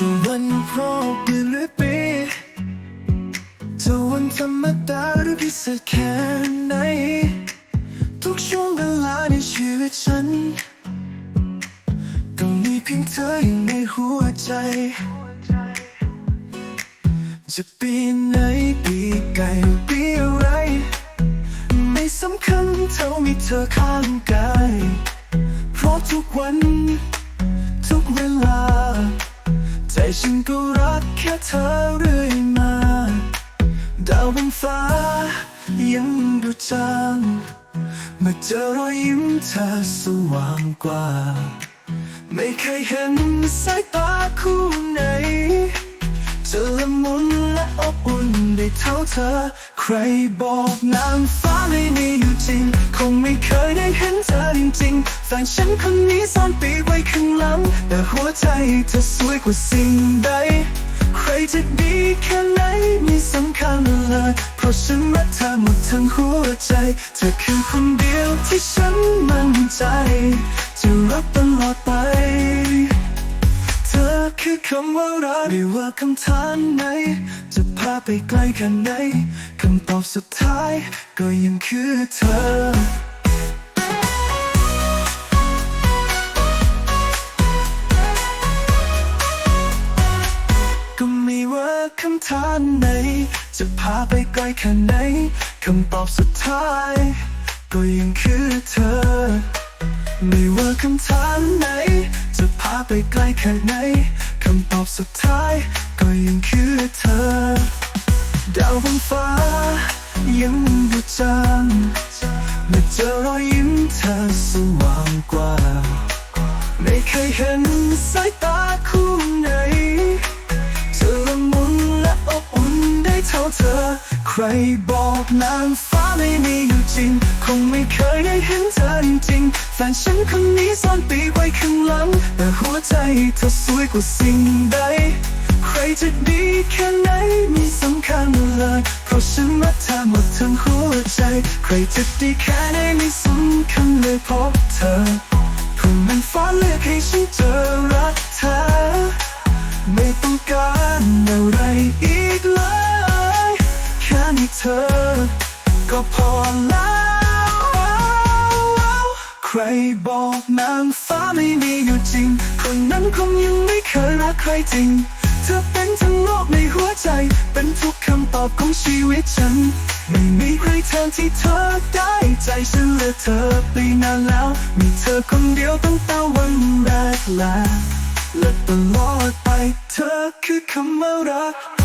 จะวันครบเดือนหรือปีจะวันธรรมดาหรือพิเศษแค่ไหน ทุกช่วงเวลาในชีวิตฉัน ก็มีเพียงเธออยู่ในหัวใจ จะปีไหนปีไก่ปีอะไร ไม่สำคัญเท่ามีเธอข้างกาย เพราะทุกวัน ฉันก็รักแค่เธอเรื่อยมา ดาวบนฟ้ายังดูจางเมื่อเจอรอยยิ้มเธอสว่างกว่า ไม่เคยเห็นสายตาคู่ไหนเจะละมุนและอบอุ่นได้เท่าเธอ ใครบอกนางฟ้าไม่มีอยู่จริง คงไม่เคยได้เห็นเธอ ริงๆแฟนฉันคนนี้ซ่อนปีไว้ข้างหลัง แต่หัวใจเธอสวยกว่าสิ่งใด ใครจะดีแค่ไหนไม่สำคัญเลย เพราะฉันรักเธอหมดทั้งหัวใจ เธอคือคนเดียวที่ฉันมั่นใจ จะรักตลอดไป เธอคือคำว่ารักไม่ว่าคำถามไหน จะพาไปไกลแค่ไหนคำตอบสุดท้ายก็ยังคือเธอ ว่าคำถามไหน จะพาไปไกลแค่ไหนคำตอบสุดท้าย ก็ยังคือเธอ ไม่ว่าคำถามไหน จะพาไปไกลแค่ไหนคำตอบสุดท้าย ก็ยังคือเธอ ดาวบนฟ้า ยังดูจางเมื่อเจอรอยยิ้มเธอสว่างกว่า ไม่เคยเห็นสายตาคู่ไหน เธอ ใครบอกนางฟ้าไม่มีอยู่จริง คงไม่เคยได้เห็นเธอจริงๆแฟนฉันคนนี้ซ่อนปีไว้ข้างหลัง แต่หัวใจเธอสวยกว่าสิ่งใด ใครจะดีแค่ไหนไม่สำคัญเลย เพราะฉันรักเธอหมดทั้งหัวใจ ใครจะดีแค่ไหนไม่สำคัญเลยเพราะเธอเพื่อมันฟ้าเลือกให้ฉันเจอรักเธอ ไม่ต้องการอะไร เธอ ก็พอแล้ว ใครบอกนางฟ้าไม่มีอยู่จริง คนนั้นคงยังไม่เคยรักใครจริง เธอเป็นทั้งโลกในหัวใจ เป็นทุกคำตอบของชีวิตฉัน ไม่มีใครแทนที่เธอได้ใจฉันเหลือเธอไปนานแล้ว มีเธอคนเดียวตั้งแต่วันแรกและและตลอดไปเธอคือคำว่ารัก